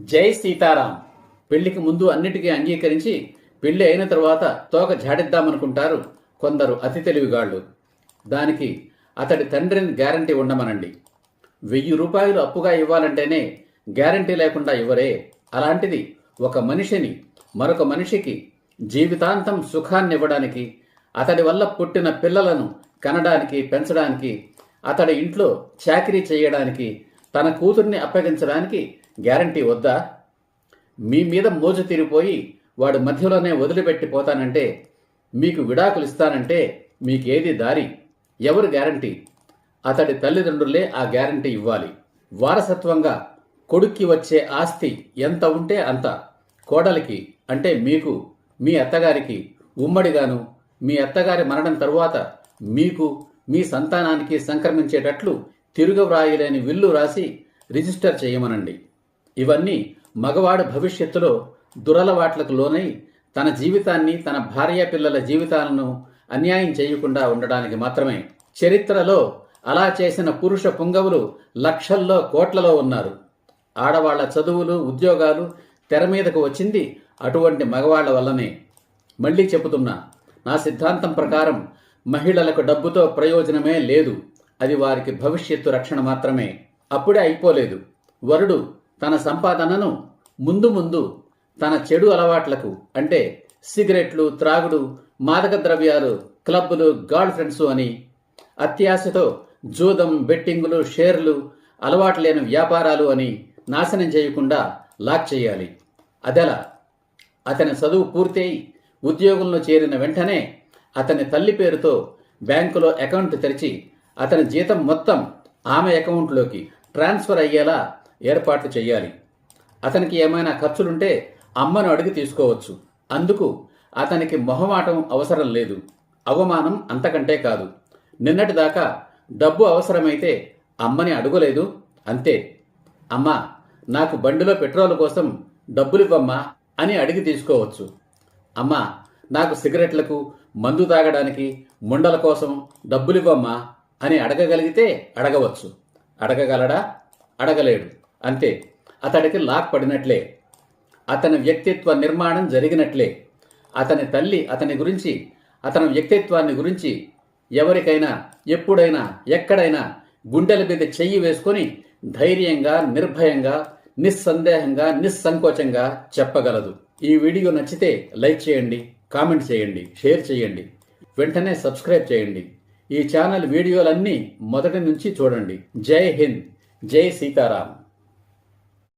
జై సీతారాం. పెళ్ళికి ముందు అన్నిటికీ అంగీకరించి పెళ్ళి అయిన తరువాత తోక జాడిద్దామనుకుంటారు కొందరు అతి తెలివిగాళ్ళు. దానికి అతడి తండ్రిని గ్యారంటీ ఉండమనండి. వెయ్యి రూపాయలు అప్పుగా ఇవ్వాలంటేనే గ్యారంటీ లేకుండా ఇవ్వరే. అలాంటిది ఒక మనిషిని మరొక మనిషికి జీవితాంతం సుఖాన్ని ఇవ్వడానికి అతడి వల్ల పుట్టిన పిల్లలను కనడానికి పెంచడానికి అతడి ఇంట్లో చాకరీ చేయడానికి తన కూతుర్ని అప్పగించడానికి గ్యారంటీ వద్దా? మీ మీద మోజు తీరిపోయి వాడు మధ్యలోనే వదిలిపెట్టి పోతానంటే మీకు విడాకులు ఇస్తానంటే మీకేది దారి? ఎవరు గ్యారంటీ? అతడి తల్లిదండ్రులే ఆ గ్యారంటీ ఇవ్వాలి. వారసత్వంగా కొడుక్కి వచ్చే ఆస్తి ఎంత ఉంటే అంత. కోడలికి అంటే మీకు మీ అత్తగారికి ఉమ్మడిగాను మీ అత్తగారి మరణం తరువాత మీకు మీ సంతానానికి సంక్రమించేటట్లు తిరుగు వ్రాయలేని విల్లు రాసి రిజిస్టర్ చేయమనండి. ఇవన్నీ మగవాడు భవిష్యత్తులో దురలవాట్లకు లోనై తన జీవితాన్ని తన భార్య పిల్లల జీవితాలను అన్యాయం చేయకుండా ఉండడానికి మాత్రమే చరిత్రలో అలా చేసిన పురుష పుంగవులు లక్షల్లో కోట్లలో ఉన్నారు. ఆడవాళ్ళ చదువులు ఉద్యోగాలు తెర మీదకు వచ్చింది అటువంటి మగవాళ్ళ వల్లనే. మళ్ళీ చెబుతున్నా నా సిద్ధాంతం ప్రకారం మహిళలకు డబ్బుతో ప్రయోజనమే లేదు. అది వారికి భవిష్యత్తు రక్షణ మాత్రమే. అప్పుడే అయిపోలేదు. వరుడు తన సంపాదనను ముందు ముందు తన చెడు అలవాట్లకు అంటే సిగరెట్లు త్రాగుడు మాదక ద్రవ్యాలు క్లబ్బులు గర్ల్ ఫ్రెండ్స్ అని అత్యాశతో జూదం బెట్టింగులు షేర్లు అలవాటు లేని వ్యాపారాలు అని నాశనం చేయకుండా లాక్ చేయాలి. అదెలా? అతని చదువు పూర్తయి ఉద్యోగంలో చేరిన వెంటనే అతని తల్లి పేరుతో బ్యాంకులో అకౌంట్ తెరిచి అతని జీతం మొత్తం ఆమె అకౌంట్లోకి ట్రాన్స్ఫర్ అయ్యేలా ఏర్పాట్లు చేయాలి అతనికి ఏమైనా ఖర్చులుంటే అమ్మను అడిగి తీసుకోవచ్చు. అందుకు అతనికి మొహమాటం అవసరం లేదు. అవమానం అంతకంటే కాదు. నిన్నటిదాకా డబ్బు అవసరమైతే అమ్మని అడగలేదు. అంతే. అమ్మా నాకు బండిలో పెట్రోల్ కోసం డబ్బులివ్వమ్మా అని అడిగి తీసుకోవచ్చు. అమ్మా నాకు సిగరెట్లకు మందు తాగడానికి ముండల కోసం డబ్బులివ్వమ్మా అని అడగగలిగితే అడగవచ్చు. అడగగలడా? అడగలేడు. అంతే. అతడికి లాక్ పడినట్లే. అతని వ్యక్తిత్వ నిర్మాణం జరిగినట్లే. అతని తల్లి అతని గురించి అతని వ్యక్తిత్వాన్ని గురించి ఎవరికైనా ఎప్పుడైనా ఎక్కడైనా గుండెల మీద చెయ్యి వేసుకొని ధైర్యంగా నిర్భయంగా నిస్సందేహంగా నిస్సంకోచంగా చెప్పగలదు. ఈ వీడియో నచ్చితే లైక్ చేయండి కామెంట్ చేయండి షేర్ చేయండి. వెంటనే సబ్స్క్రైబ్ చేయండి. ఈ ఛానల్ వీడియోలన్నీ మొదటి నుంచి చూడండి. జై హింద్. జై సీతారాం.